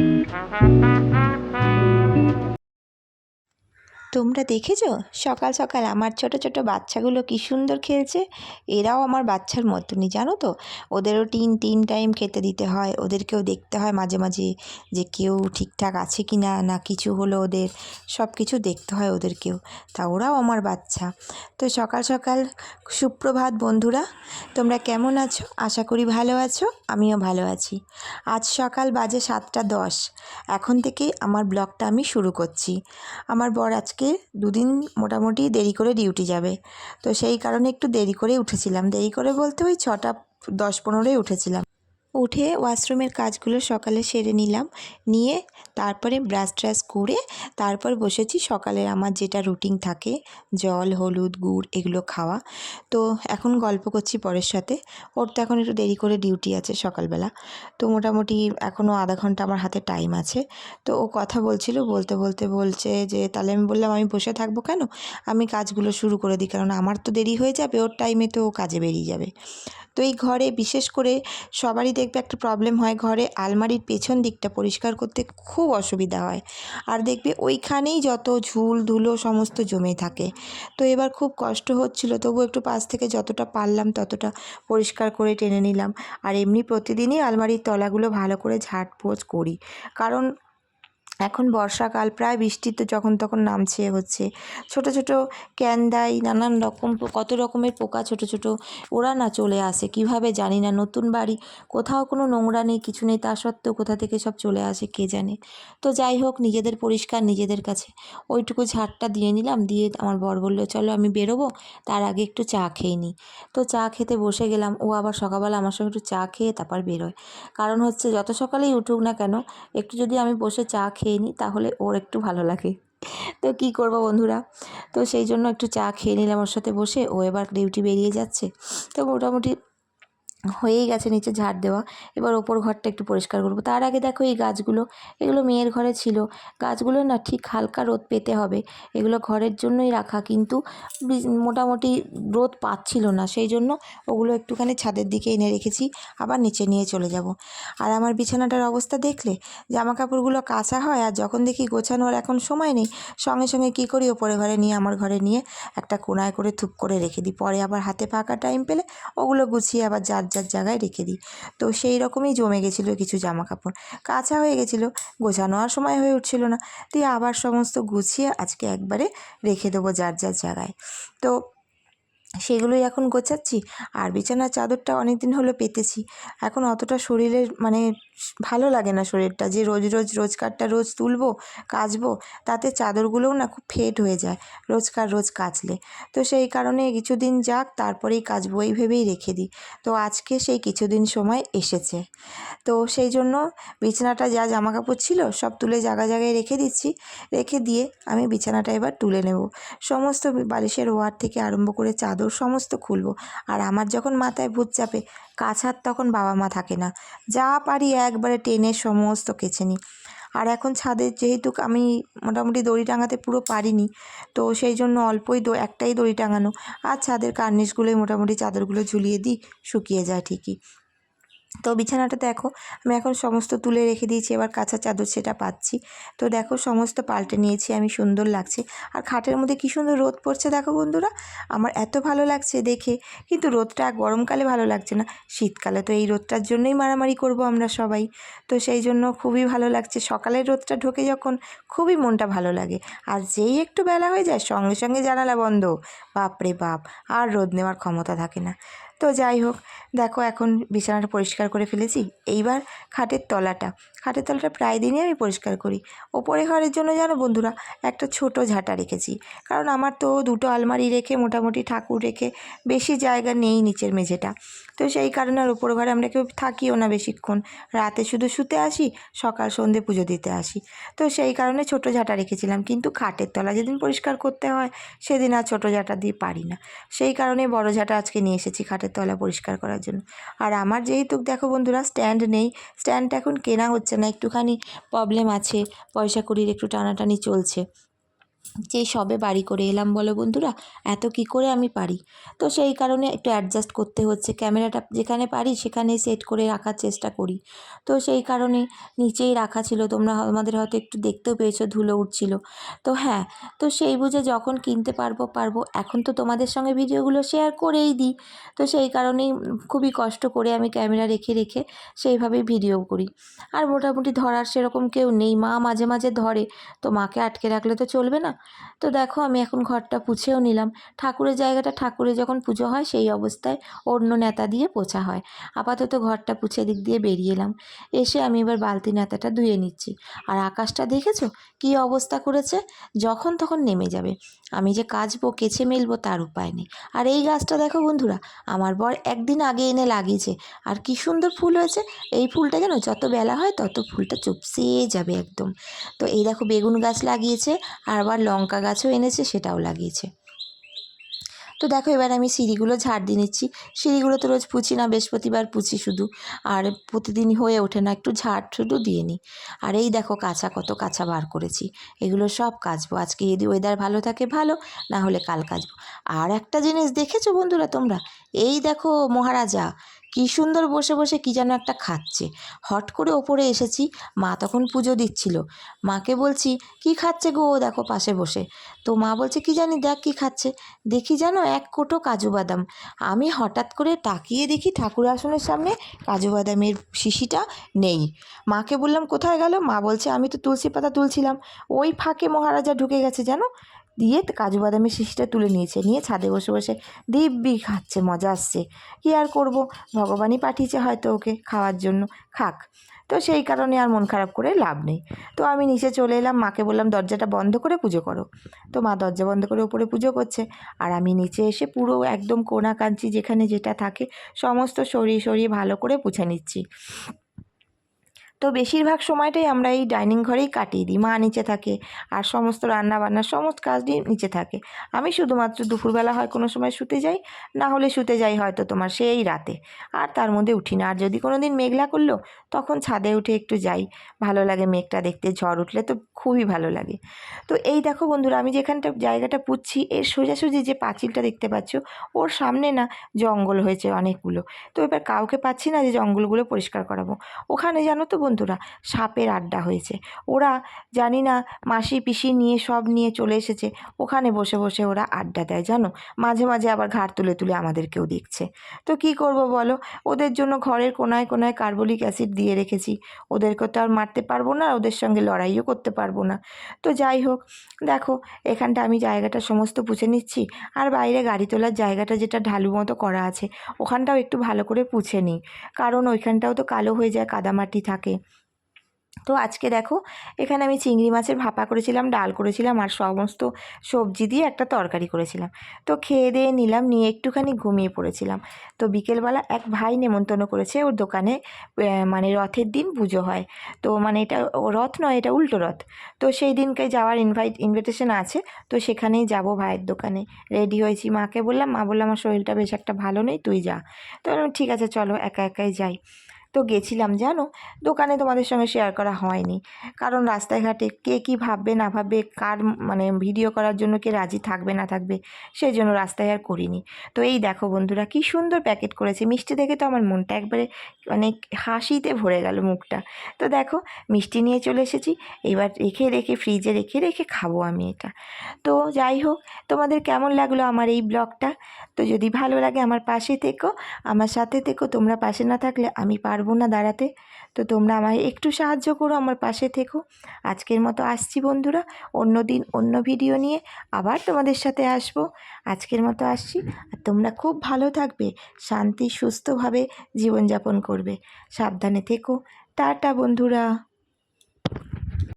Thank you. তোমরা দেখেছ? সকাল সকাল আমার ছোট ছোট বাচ্চাগুলো কি সুন্দর খেলছে? এরাও আমার বাচ্চার মতনই, জানো তো? ওদেরও তিন তিন টাইম খেতে দিতে হয়। ওদেরকেও দেখতে হয় মাঝে মাঝে যে কেউ ঠিকঠাক আছে কি না না কিছু হলো ওদের। সব কিছু দেখতে হয় ওদেরকেও। তা ওরাও আমার বাচ্চা। তো সকাল সকাল, সুপ্রভাত বন্ধুরা, তোমরা কেমন আছো? আশা করি ভালো আছো, আমিও ভালো আছি। আজ সকাল বাজে সাতটা দশ। এখন থেকে আমার ব্লগটা আমি শুরু করছি। আমার বর আজকে দুদিন মোটামুটি দেরি করে ডিউটি যাবে। তো সেই কারণে একটু দেরি করে উঠেছিলাম। দেরি করে বলতে ওই ছটা দশ পনেরোই উঠেছিলাম। উঠে ওয়াশরুমের কাজগুলো সকালে সেরে নিলাম। নিয়ে তারপরে ব্রাশ ট্রাশ করে তারপর বসেছি সকালের আমার যেটা রুটিন থাকে, জল, হলুদ, গুড় এগুলো খাওয়া। তো এখন গল্প করছি পরের সাথে। ওর তো এখন একটু দেরি করে ডিউটি আছে সকালবেলা। তো মোটামুটি এখনও আধা ঘণ্টা আমার হাতে টাইম আছে। তো ও কথা বলছিল, বলতে বলতে বলছে যে, তাহলে আমি বললাম, আমি বসে থাকব কেন? আমি কাজগুলো শুরু করে দিই কারণ আমার তো দেরি হয়ে যাবে, ওর টাইমে তো ও কাজে বেরিয়ে যাবে। তো এই ঘরে বিশেষ করে সবারই দেখবে একটা প্রবলেম হয় ঘরে, আলমারির পেছন দিকটা পরিষ্কার করতে খুব অসুবিধা হয়। আর দেখবে ওইখানেই যত ঝুল, ধুলো সমস্ত জমে থাকে। তো এবার খুব কষ্ট হচ্ছিল, তবু একটু পাশ থেকে যতটা পারলাম ততটা পরিষ্কার করে টেনে নিলাম। আর এমনি প্রতিদিনই আলমারির তলাগুলো ভালো করে ঝাড়পোছ করি। কারণ এখন বর্ষাকাল, প্রায় বৃষ্টি তো যখন তখন নামছে হচ্ছে। ছোট ছোট ক্যান্দাই নানান রকম কত রকমের পোকা ছোট ছোট, ওরা না চলে আসে। কীভাবে জানি না, নতুন বাড়ি, কোথাও কোনো নোংরা নেই, কিছু নেই, তা সত্ত্বেও কোথা থেকে সব চলে আসে কে জানে। তো যাই হোক, নিজেদের পরিষ্কার, নিজেদের কাছে। ওইটুকু ঝাড়টা দিয়ে নিলাম, দিয়ে আমার বর বলল, চলো আমি বেরোবো, তার আগে একটু চা খেয়ে নিই তো চা খেতে বসে গেলাম। ও আবার সকালবেলা আমার সঙ্গে একটু চা খেয়ে তারপর বেরোয়। কারণ হচ্ছে যত সকালেই উঠুক না কেন, একটু যদি আমি বসে চা খেয়ে নিই, তাহলে ওর একটু ভালো লাগে। তো কি করব বন্ধুরা? তো সেই জন্য একটু চা খেয়ে নিলাম ওর সাথে বসে, ও এবার ডিউটি বেরিয়ে যাচ্ছে। তো মোটামুটি হয়েই গেছে নিচে ঝাড় দেওয়া। এবার ওপর ঘরটা একটু পরিষ্কার করব। তার আগে দেখো এই গাছগুলো, এগুলো মেয়ের ঘরে ছিল। গাছগুলো না ঠিক হালকা রোদ পেতে হবে। এগুলো ঘরের জন্যই রাখা, কিন্তু মোটামুটি রোদ পাচ্ছিল না। সেই জন্য ওগুলো একটুখানি ছাদের দিকে এনে রেখেছি, আবার নিচে নিয়ে চলে যাব। আর আমার বিছানাটার অবস্থা দেখলে? জামা কাপড়গুলো কাঁচা হয়, আর যখন দেখি গোছানোর এখন সময় নেই, সঙ্গে সঙ্গে কী করি ওপরে ঘরে নিয়ে, আমার ঘরে নিয়ে একটা কোনায় করে থুপ করে রেখে দিই। পরে আবার হাতে ফাঁকা টাইম পেলে ওগুলো গুছিয়ে আবার যার যার জায়গায় রেখে দিই। তো সেই রকমই জমে গেছিল কিছু জামা কাপড় কাঁচা হয়ে গেছিল, গোছানো আর সময় হয়ে উঠছিল না। তুই আবার সমস্ত গুছিয়ে আজকে একবারে রেখে দেবো যার যার জায়গায়। তো সেগুলোই এখন গোছাচ্ছি। আর বিছানার চাদরটা অনেক দিন হলো পেতেছি। এখন অতটা শরীরের মানে ভালো লাগে না শরীরটা। যে রোজ রোজ রোজকারটা রোজ তুলবো, কাচবো, তাতে চাদরগুলোও না খুব ফেট হয়ে যায়, রোজকার রোজ কাচলে। তো সেই কারণে কিছুদিন যাক, তারপরেই কাচবো এই ভেবেই রেখে দিই। তো আজকে সেই কিছুদিন সময় এসেছে। তো সেই জন্য বিছানাটা যা জামা কাপড় ছিল সব তুলে জায়গা জায়গায় রেখে দিচ্ছি। রেখে দিয়ে আমি বিছানাটা এবার তুলে নেব। সমস্ত বালিশের ওয়ার থেকে আরম্ভ করে চাদর সমস্ত খুলবো। আর আমার যখন মাথায় ভূত চাপে, কাছার তখন বাবা মা থাকে না। যা পারি একবারে টেনে সমস্ত কেছে নিই। আর এখন ছাদে যেহেতু আমি মোটামুটি দড়ি টাঙাতে পুরো পারিনি, তো সেই জন্য অল্পই দো একটাই দড়ি টাঙানো। আর ছাদের কার্নিশগুলোই মোটামুটি চাদরগুলো ঝুলিয়ে দিই, শুকিয়ে যায় ঠিকই। তো বিছানাটা দেখো, আমি এখন সমস্ত তুলে রেখে দিয়েছি, এবার কাঁচা চাদর সেটা পাচ্ছি। তো দেখো সমস্ত পাল্টে নিয়েছি, আমি সুন্দর লাগছে। আর খাটের মধ্যে কী সুন্দর রোদ পড়ছে দেখো বন্ধুরা, আমার এত ভালো লাগছে দেখে। কিন্তু রোদটা গরমকালে ভালো লাগছে না, শীতকালে তো এই রোদটার জন্যই মারামারি করব আমরা সবাই। তো সেই জন্য খুবই ভালো লাগছে, সকালের রোদটা ঢোকে যখন খুবই মনটা ভালো লাগে। আর যেই একটু বেলা হয়ে যায়, সঙ্গে সঙ্গে জানালা বন্ধ। বাপরে বাপ, আর রোদ নেওয়ার ক্ষমতা থাকে না। তো যাই হোক, দেখো এখন বিছানাটা পরিষ্কার করে ফেলেছি। এইবার খাটের তলাটা। খাটের তলাটা প্রায় দিনই আমি পরিষ্কার করি। ওপরে ঘরের জন্য জানো বন্ধুরা, একটা ছোট ঝাঁটা রেখেছি। কারণ আমার তো দুটো আলমারি রেখে, মোটামুটি ঠাকুর রেখে বেশি জায়গা নেই নিচের মেঝেটা। তো সেই কারণে আর ওপর ঘরে আমরা কেউ থাকিও না বেশিক্ষণ। রাতে শুধু শুতে আসি, সকাল সন্ধে পুজো দিতে আসি। তো সেই কারণে ছোট ঝাঁটা রেখেছিলাম। কিন্তু খাটের তলা যেদিন পরিষ্কার করতে হয়, সেদিন আর ছোটো ঝাঁটা দিয়ে পারি না। সেই কারণে বড় ঝাঁটা আজকে নিয়ে এসেছি খাটের তলা পরিষ্কার করার জন্য। আর আমার যেহেতু, দেখো বন্ধুরা স্ট্যান্ড নেই। স্ট্যান্ডটা এখন কেনা হচ্ছে না। একটুখানি প্রবলেম আছে। পয়সা কড়ির একটু টানাটানি চলছে। যে সবে বাড়ি করে এলাম বলো বন্ধুরা, এত কি করে আমি পারি? তো সেই কারণে একটু অ্যাডজাস্ট করতে হচ্ছে। ক্যামেরাটা যেখানে পারি সেখানে সেট করে রাখার চেষ্টা করি। তো সেই কারণে নিচেই রাখা ছিল। তোমরা আমাদের হয়তো একটু দেখতেও পেয়েছ, ধুলো উঠছিল। তো হ্যাঁ তো সেই বুঝে যখন কিনতে পারব পারব, এখন তো তোমাদের সঙ্গে ভিডিওগুলো শেয়ার করেই দিই। তো সেই কারণেই খুবই কষ্ট করে আমি ক্যামেরা রেখে রেখে সেইভাবেই ভিডিও করি। আর মোটামুটি ধরার সেরকম কেউ নেই। মা মাঝে মাঝে ধরে। তো মাকে আটকে রাখলে তো চলবে না। তো দেখো আমি এখন ঘরটা পুছেও নিলাম। ঠাকুরের জায়গাটা ঠাকুরে যখন পুজো হয় সেই অবস্থায় অন্য নেতা দিয়ে পোছা হয়। আপাতত ঘরটা পুছে দিক দিয়ে বেরিয়ে এলাম। এসে আমি এবার বালতি নেতাটা ধুয়ে নিচ্ছি। আর আকাশটা দেখেছ? কী অবস্থা করেছে? যখন তখন নেমে যাবে। আমি যে কাচবো কেচে মেলবো তার উপায় নেই। আর এই গাছটা দেখো বন্ধুরা, আমার বর একদিন আগে এনে লাগিয়েছে। আর কি সুন্দর ফুল হয়েছে। এই ফুলটা যেন যত বেলা হয় তত ফুলটা চুপসিয়ে যাবে একদম। তো এই দেখো বেগুন গাছ লাগিয়েছে। আর আবার লঙ্কা গাছও এনেছে, সেটাও লাগিয়েছে। তো দেখো, এবার আমি সিঁড়িগুলো ঝাড় দিয়ে নিচ্ছি। সিঁড়িগুলো তো রোজ পুছি না, বৃহস্পতিবার পুছি শুধু। আর প্রতিদিন হয়ে ওঠে না, একটু ঝাড় শুধু দিয়ে নিই। আর এই দেখো কাঁচা, কত কাঁচা বার করেছি। এগুলো সব কাচবো। আজকে যদি ওয়েদার ভালো থাকে, ভালো। না হলে কাল কাচবো। আর একটা জিনিস দেখেছ বন্ধুরা তোমরা? এই দেখো মহারাজা কী সুন্দর বসে বসে কী যেন একটা খাচ্ছে। হট করে ওপরে এসেছি, মা তখন পুজো দিচ্ছিল। মাকে বলছি, কি খাচ্ছে গো ও দেখো পাশে বসে। তো মা বলছে, কি জানি, দেখ কি খাচ্ছে। দেখি যেন এক কোটো কাজু বাদাম। আমি হঠাৎ করে তাকিয়ে দেখি ঠাকুর আসনের সামনে কাজু বাদামের শিশিটা নেই। মাকে বললাম, কোথায় গেল? মা বলছে, আমি তো তুলসী পাতা তুলছিলাম। ওই ফাঁকে মহারাজা ঢুকে গেছে, জানো? দিয়ে কাজু বাদামের শিশিটা তুলে নিয়েছে। নিয়ে ছাদে বসে বসে দিব্যি খাচ্ছে, মজা আসছে। কি আর করব? ভগবানই পাঠিয়েছে হয়তো ওকে খাওয়ার জন্য। খাক, তো সেই কারণে আর মন খারাপ করে লাভ নেই। তো আমি নিচে চলে এলাম, মাকে বললাম, দরজাটা বন্ধ করে পুজো করো। তো মা দরজা বন্ধ করে উপরে পুজো করছে। আর আমি নিচে এসে পুরো একদম কোনা কাঞ্চি যেখানে যেটা থাকে, সমস্ত সরিয়ে সরিয়ে ভালো করে পুছে নিচ্ছি। তো বেশিরভাগ সময়টাই আমরা এই ডাইনিং ঘরেই কাটিয়ে দিই। মা নিচে থাকে আর সমস্ত রান্না বান্না সমস্ত কাজই নিচে থাকে। আমি শুধুমাত্র দুপুরবেলা হয় কোনো সময় শুতে যাই, না হলে শুতে যাই হয়তো তোমার সেই রাতে। আর তার মধ্যে উঠি না। আর যদি কোনো দিন মেঘলা করল, তখন ছাদে উঠে একটু যাই। ভালো লাগে মেঘটা দেখতে, ঝড় উঠলে তো খুবই ভালো লাগে। তো এই দেখো বন্ধুরা, আমি যেখানটা জায়গাটা পুচ্ছি এর সোজাসুজি যে পাঁচিলটা দেখতে পাচ্ছ, ওর সামনে না জঙ্গল হয়েছে অনেকগুলো। তো এবার কাউকে পাচ্ছি না যে জঙ্গলগুলো পরিষ্কার করাবো। ওখানে জানো তো বন্ধুরা, সাপের আড্ডা হয়েছে। ওরা জানি না মাসি পিসি নিয়ে সব নিয়ে চলে এসেছে। ওখানে বসে বসে ওরা আড্ডা দেয়, জানো? মাঝে মাঝে আবার ঘাট তুলে তুলে আমাদেরকেও দেখছে। তো কি করব বলো? ওদের জন্য ঘরের কোনায় কোনায় কার্বলিক অ্যাসিড দিয়ে রেখেছি। ওদেরকে তো আর মারতে পারব না, ওদের সঙ্গে লড়াইও করতে পারব না। তো যাই হোক, দেখো, এখানটা আমি জায়গাটা সমস্ত পুছে নিচ্ছি। আর বাইরে গাড়ি তোলার জায়গাটা যেটা ঢালু মতো করা আছে, ওখানটাও একটু ভালো করে পুছে নিই। কারণ ওইখানটাও তো কালো হয়ে যায়, কাদামাটি থাকে। তো আজকে দেখো, এখানে আমি চিংড়ি মাছের ভাপা করেছিলাম, ডাল করেছিলাম আর সমস্ত সবজি দিয়ে একটা তরকারি করেছিলাম। তো খেয়ে দিয়ে নিলাম, নিয়ে একটুখানি ঘুমিয়ে পড়েছিলাম। তো বিকেলবেলা এক ভাই নেমন্তন্ন করেছে ওর দোকানে মানে রথের দিন পুজো হয়। তো মানে এটা রথ নয়, এটা উল্টো রথ। তো সেই দিনকে যাওয়ার ইনভাইট ইনভিটেশন আছে, তো সেখানেই যাব ভাইয়ের দোকানে। রেডি হয়েছি মাকে বললাম, মা বললাম আমার শরীরটা বেশ একটা ভালো নেই, তুই যা। তো ঠিক আছে, চলো, একা একাই যাই। তো গেছিলাম, জানো? দোকানে তোমাদের সঙ্গে শেয়ার করা হয়নি। কারণ রাস্তায় ঘাটে কে কী ভাববে, না ভাববে, কার মানে ভিডিও করার জন্য কে রাজি থাকবে, না থাকবে, সেই জন্য রাস্তায় আর করিনি। তো এই দেখো বন্ধুরা, কি সুন্দর প্যাকেট করেছে। মিষ্টি দেখে তো আমার মনটা একবারে মানে হাসিতে ভরে গেল মুখটা। তো দেখো, মিষ্টি নিয়ে চলে এসেছি। এবার রেখে রেখে ফ্রিজে রেখে রেখে খাব আমি এটা। তো যাই হোক, তোমাদের কেমন লাগল আমার এই ব্লগটা তো যদি ভালো লাগে আমার পাশে থেকো, আমার সাথে থেকো, তোমরা পাশে না থাকলে আমি পারব না দাঁড়াতে। তো তোমরা আমায় একটু সাহায্য করো আমার পাশে থেকো। আজকের মতো আসছি বন্ধুরা, অন্য দিন অন্য ভিডিও নিয়ে আবার তোমাদের সাথে আসব। আজকের মতো আসছি, আর তোমরা খুব ভালো থাকবে, শান্তি সুস্থভাবে জীবনযাপন করবে। সাবধানে থেকো। টাটা বন্ধুরা।